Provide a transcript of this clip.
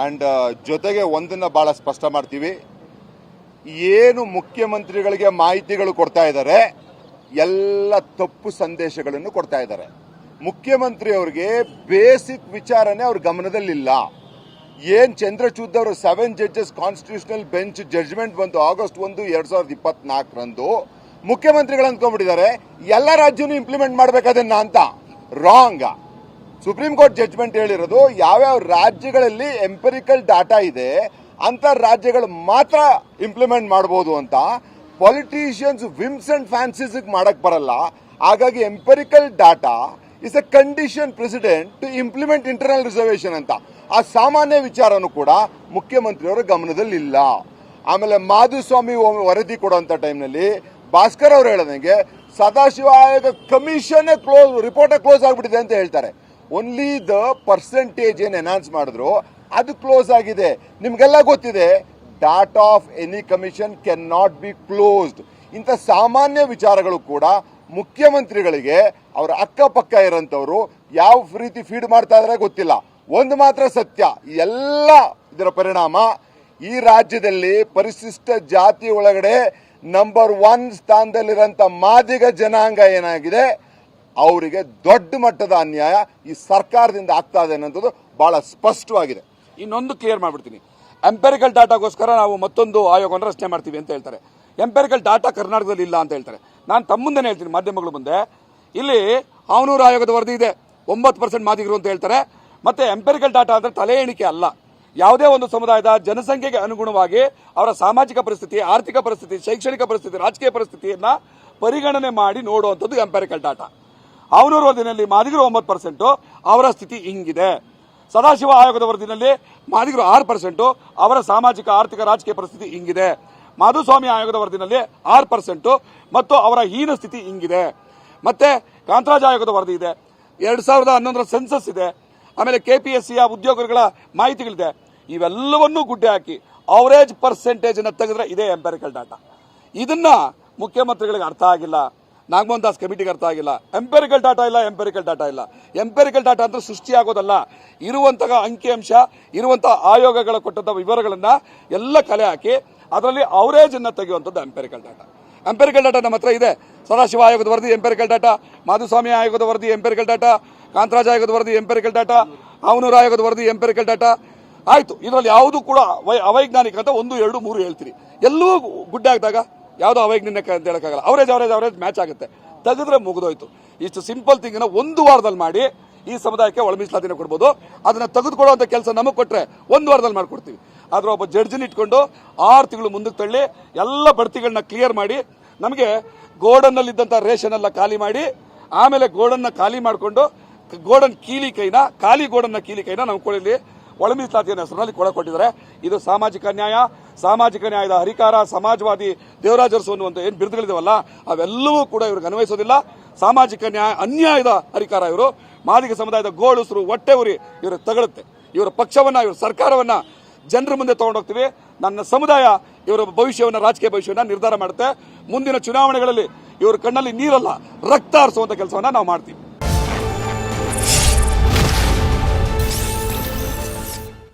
And ಜೊತೆಗೆ ಒಂದನ್ನು ಭಾಳ ಸ್ಪಷ್ಟ ಮಾಡ್ತೀವಿ. ಏನು ಮುಖ್ಯಮಂತ್ರಿಗಳಿಗೆ ಮಾಹಿತಿಗಳು ಕೊಡ್ತಾ ಇದ್ದಾರೆ ಎಲ್ಲ ತಪ್ಪು ಸಂದೇಶಗಳನ್ನು ಕೊಡ್ತಾ ಇದ್ದಾರೆ ಮುಖ್ಯಮಂತ್ರಿ ಅವ್ರಿಗೆ ಬೇಸಿಕ್ ವಿಚಾರನೇ ಅವ್ರ ಗಮನದಲ್ಲಿಲ್ಲ. ಏನ್ ಚಂದ್ರಚೂಡ್ ಅವರು seven judges constitutional bench judgment ಬಂದು ಆಗಸ್ಟ್ ಒಂದು, ಎರಡ್ ಸಾವಿರದ ಇಪ್ಪತ್ನಾಲ್ಕರಂದು. ಮುಖ್ಯಮಂತ್ರಿಗಳು ಅಂದ್ಕೊಂಡ್ಬಿಟ್ಟಿದ್ದಾರೆ, ಎಲ್ಲ ರಾಜ್ಯನೂ ಇಂಪ್ಲಿಮೆಂಟ್ ಮಾಡ್ಬೇಕದನ್ನ ಅಂತ? ರಾಂಗ್ ಸುಪ್ರೀಂ ಕೋರ್ಟ್ ಜಡ್ಜ್ಮೆಂಟ್ ಹೇಳಿರೋದು ಯಾವ್ಯಾವ ರಾಜ್ಯಗಳಲ್ಲಿ ಎಂಪರಿಕಲ್ ಡಾಟಾ ಇದೆ, ಅಂತ ರಾಜ್ಯಗಳು ಮಾತ್ರ ಇಂಪ್ಲಿಮೆಂಟ್ ಮಾಡ್ಬೋದು ಅಂತ. ಪಾಲಿಟಿಷಿಯನ್ಸ್ ವಿಮ್ಸ್ ಅಂಡ್ ಫ್ಯಾನ್ಸೀಸ್ ಮಾಡಕ್ ಬರಲ್ಲ. ಹಾಗಾಗಿ empirical data is a condition precedent to implement internal reservation ಅಂತ. ಆ ಸಾಮಾನ್ಯ ವಿಚಾರನೂ ಕೂಡ ಮುಖ್ಯಮಂತ್ರಿಯವರ ಗಮನದಲ್ಲಿಲ್ಲ. ಆಮೇಲೆ ಮಾಧುಸ್ವಾಮಿ ವರದಿ ಕೊಡುವಂತ ಟೈಮ್ನಲ್ಲಿ ಭಾಸ್ಕರ್ ಅವರು ಹೇಳದಂಗೆ, ಸದಾಶಿವ ಆಯೋಗ ಕಮಿಷನ್ ಕ್ಲೋಸ್ ರಿಪೋರ್ಟ್ ಕ್ಲೋಸ್ ಆಗ್ಬಿಟ್ಟಿದೆ ಅಂತ ಹೇಳ್ತಾರೆ. ಓನ್ಲಿ ದ ಪರ್ಸೆಂಟೇಜ್ ಏನು ಅನೌನ್ಸ್ ಮಾಡಿದ್ರು, ಅದು ಕ್ಲೋಸ್ ಆಗಿದೆ. ನಿಮಗೆಲ್ಲ ಗೊತ್ತಿದೆ that of any commission can not be closed ಇಂಥ ಸಾಮಾನ್ಯ ವಿಚಾರಗಳು ಕೂಡ ಮುಖ್ಯಮಂತ್ರಿಗಳಿಗೆ, ಅವರ ಅಕ್ಕಪಕ್ಕ ಇರೋಂಥವ್ರು ಯಾವ ರೀತಿ ಫೀಡ್ ಮಾಡ್ತಾ ಇದಾರೆ ಗೊತ್ತಿಲ್ಲ. ಒಂದು ಮಾತ್ರ ಸತ್ಯ ಎಲ್ಲ ಇದರ ಪರಿಣಾಮ, ಈ ರಾಜ್ಯದಲ್ಲಿ ಪರಿಶಿಷ್ಟ ಜಾತಿ ಒಳಗಡೆ ನಂಬರ್ ಒನ್ ಸ್ಥಾನದಲ್ಲಿರೋಂಥ ಮಾದಿಗ ಜನಾಂಗ ಏನಾಗಿದೆ? ಅವರಿಗೆ ದೊಡ್ಡ ಮಟ್ಟದ ಅನ್ಯಾಯ ಈ ಸರ್ಕಾರದಿಂದ ಆಗ್ತಾ ಇದೆ ಅನ್ನೋದು ಬಹಳ ಸ್ಪಷ್ಟವಾಗಿದೆ. ಇನ್ನೊಂದು ಕ್ಲಿಯರ್ ಮಾಡಿಬಿಡ್ತೀನಿ. ಎಂಪೆರಿಕಲ್ ಡಾಟಾಗೋಸ್ಕರ ನಾವು ಮತ್ತೊಂದು ಆಯೋಗವನ್ನು ರಚನೆ ಮಾಡ್ತೀವಿ ಅಂತ ಹೇಳ್ತಾರೆ. ಎಂಪೆರಿಕಲ್ ಡಾಟಾ ಕರ್ನಾಟಕದಲ್ಲಿ ಇಲ್ಲ ಅಂತ ಹೇಳ್ತಾರೆ. ನಾನು ತಮ್ಮ ಮುಂದೆ ಹೇಳ್ತೀನಿ ಮಾಧ್ಯಮಗಳು ಮುಂದೆ. ಇಲ್ಲಿ ಅವನೂರು ಆಯೋಗದ ವರದಿ ಇದೆ. ಒಂಬತ್ತು ಪರ್ಸೆಂಟ್ ಮಾದಿಗರು ಅಂತ ಹೇಳ್ತಾರೆ. ಮತ್ತೆ ಎಂಪೆರಿಕಲ್ ಡಾಟಾ ಅಂದರೆ ತಲೆ ಎಣಿಕೆ ಅಲ್ಲ. ಯಾವುದೇ ಒಂದು ಸಮುದಾಯದ ಜನಸಂಖ್ಯೆಗೆ ಅನುಗುಣವಾಗಿ ಅವರ ಸಾಮಾಜಿಕ ಪರಿಸ್ಥಿತಿ, ಆರ್ಥಿಕ ಪರಿಸ್ಥಿತಿ, ಶೈಕ್ಷಣಿಕ ಪರಿಸ್ಥಿತಿ, ರಾಜಕೀಯ ಪರಿಸ್ಥಿತಿಯನ್ನು ಪರಿಗಣನೆ ಮಾಡಿ ನೋಡುವಂಥದ್ದು ಎಂಪೆರಿಕಲ್ ಡಾಟಾ ಅವನೂರು ವರದಿನಲ್ಲಿ ಮಾದಿಗರು ಒಂಬತ್ತು ಪರ್ಸೆಂಟು ಅವರ ಸ್ಥಿತಿ ಹಿಂಗಿದೆ. ಸದಾಶಿವ ಆಯೋಗದ ವರದಿನಲ್ಲಿ ಮಾದಿಗರು ಆರು ಪರ್ಸೆಂಟು ಅವರ ಸಾಮಾಜಿಕ, ಆರ್ಥಿಕ, ರಾಜಕೀಯ ಪರಿಸ್ಥಿತಿ ಹಿಂಗಿದೆ. ಮಾಧುಸ್ವಾಮಿ ಆಯೋಗದ ವರದಿನಲ್ಲಿ ಆರು ಪರ್ಸೆಂಟು ಮತ್ತು ಅವರ ಹೀನ ಸ್ಥಿತಿ ಹಿಂಗಿದೆ. ಮತ್ತೆ ಕಾಂತರಾಜ್ ಆಯೋಗದ ವರದಿ ಇದೆ. ಎರಡು ಸಾವಿರದ ಹನ್ನೊಂದರ ಸೆನ್ಸಸ್ ಇದೆ. ಆಮೇಲೆ ಕೆ ಪಿ ಎಸ್ ಸಿಯ ಉದ್ಯೋಗಗಳ ಮಾಹಿತಿಗಳಿದೆ. ಇವೆಲ್ಲವನ್ನೂ ಗುಡ್ಡೆ ಹಾಕಿ ಅವರೇಜ್ ಪರ್ಸೆಂಟೇಜನ್ನು ತೆಗೆದ್ರೆ ಇದೇ ಎಂಪೆರಿಕಲ್ ಡಾಟಾ ಇದನ್ನು ಮುಖ್ಯಮಂತ್ರಿಗಳಿಗೆ ಅರ್ಥ ಆಗಿಲ್ಲ. ನಾಗಮೋಹನ್ ದಾಸ್ ಕಮಿಟಿಗೆ ಅರ್ಥ ಆಗಿಲ್ಲ. ಎಂಪೆರಿಕಲ್ ಡಾಟಾ ಇಲ್ಲ ಎಂಪೆರಿಕಲ್ ಡಾಟಾ ಇಲ್ಲ. ಎಂಪೆರಿಕಲ್ ಡಾಟಾ ಅಂದ್ರೆ ಸೃಷ್ಟಿಯಾಗೋದಲ್ಲ ಇರುವಂತಹ ಅಂಕಿಅಂಶ ಇರುವಂತಹ ಆಯೋಗಗಳ ಕೊಟ್ಟಂತ ವಿವರಗಳನ್ನ ಎಲ್ಲ ಕಲೆ ಹಾಕಿ ಅದರಲ್ಲಿ ಅವರೇಜ್ ಅನ್ನ ತೆಗೆಯುವಂಥದ್ದು ಎಂಪೆರಿಕಲ್ ಡಾಟಾ ಎಂಪೆರಿಕಲ್ ಡಾಟಾ ನಮ್ಮ ಹತ್ರ ಇದೆ. ಸದಾಶಿವ ಆಯೋಗದ ವರದಿ ಎಂಪೆರಿಕಲ್ ಡಾಟಾ ಮಾಧುಸ್ವಾಮಿ ಆಯೋಗದ ವರದಿ ಎಂಪೆರಿಕಲ್ ಡಾಟಾ ಕಾಂತರಾಜ್ ಆಯೋಗದ ವರದಿ ಎಂಪೆರಿಕಲ್ ಡಾಟಾ ಅವನೂರು ಆಯೋಗದ ವರದಿ ಎಂಪೆರಿಕಲ್ ಡಾಟಾ ಆಯ್ತು. ಇದರಲ್ಲಿ ಯಾವುದು ಕೂಡ ಅವೈ- ಅವೈಜ್ಞಾನಿಕ ಅಂತ ಒಂದು, ಎರಡು, ಮೂರು ಹೇಳ್ತೀರಿ. ಎಲ್ಲವೂ ಗುಡ್ಡೆ ಯಾವುದು ನಿನ್ನೆ ಅಂತ ಹೇಳೋಕ್ಕಾಗಲ್ಲ. ಅವರೇಜ್ ಅವರೇಜ್ ಅವರೇಜ್ ಮ್ಯಾಚ್ ಆಗುತ್ತೆ. ತೆಗೆದ್ರೆ ಮುಗಿದೋಯ್ತು. ಇಷ್ಟು ಸಿಂಪಲ್ ಥಿಂಗ್ನ ಒಂದು ವಾರದಲ್ಲಿ ಮಾಡಿ ಈ ಸಮುದಾಯಕ್ಕೆ ಒಳ ಮೀಸಲಾತಿನ ಕೊಡ್ಬೋದು. ಅದನ್ನು ತೆಗೆದುಕೊಳ್ಳುವಂತ ಕೆಲಸ ನಮಗೆ ಕೊಟ್ರೆ ಒಂದು ವಾರದಲ್ಲಿ ಮಾಡ್ಕೊಡ್ತೀವಿ. ಆದ್ರೆ ಒಬ್ಬ ಜಡ್ಜಿನ ಇಟ್ಕೊಂಡು ಆರು ತಿಂಗಳು ಮುಂದಕ್ಕೆ ತಳ್ಳಿ ಎಲ್ಲ ಬಡ್ತಿಗಳನ್ನ ಕ್ಲಿಯರ್ ಮಾಡಿ, ನಮಗೆ ಗೋಡನ್ನಲ್ಲಿದ್ದಂಥ ರೇಷನ್ ಎಲ್ಲ ಖಾಲಿ ಮಾಡಿ, ಆಮೇಲೆ ಗೋಡನ್ನ ಖಾಲಿ ಮಾಡಿಕೊಂಡು, ಗೋಡನ್ ಕೀಲಿ ಕೈನ, ಖಾಲಿ ಗೋಡನ್ನ ಕೀಲಿ ಕೈನ ನಾವು ಕೊಡಲಿ. ಒಳ ಮೀಸಲಾತಿಯ ಹೆಸರಿನಲ್ಲಿ ಕೊಟ್ಟಿದ್ದಾರೆ. ಇದು ಸಾಮಾಜಿಕ ನ್ಯಾಯ, ಸಾಮಾಜಿಕ ನ್ಯಾಯದ ಹರಿಕಾರ, ಸಮಾಜವಾದಿ, ದೇವರಾಜರಸು ಅನ್ನುವಂಥ ಏನು ಬಿರುದುಗಳಿದಾವಲ್ಲ, ಅವೆಲ್ಲವೂ ಕೂಡ ಇವ್ರಿಗೆ ಅನ್ವಯಿಸೋದಿಲ್ಲ. ಸಾಮಾಜಿಕ ನ್ಯಾಯ, ಅನ್ಯಾಯದ ಹರಿಕಾರ ಇವರು. ಮಾದಿಗ ಸಮುದಾಯದ ಗೋಳುಸರು ಹೊಟ್ಟೆ ಉರಿ ಇವರು ತಗಳುತ್ತೆ. ಇವರ ಪಕ್ಷವನ್ನು, ಇವರ ಸರ್ಕಾರವನ್ನು ಜನರ ಮುಂದೆ ತೊಗೊಂಡೋಗ್ತೀವಿ. ನನ್ನ ಸಮುದಾಯ ಇವರ ಭವಿಷ್ಯವನ್ನು, ರಾಜಕೀಯ ಭವಿಷ್ಯವನ್ನು ನಿರ್ಧಾರ ಮಾಡುತ್ತೆ. ಮುಂದಿನ ಚುನಾವಣೆಗಳಲ್ಲಿ ಇವರ ಕಣ್ಣಲ್ಲಿ ನೀರಲ್ಲ, ರಕ್ತ ಹರಿಸುವಂಥ ಕೆಲಸವನ್ನು ನಾವು ಮಾಡ್ತೀವಿ.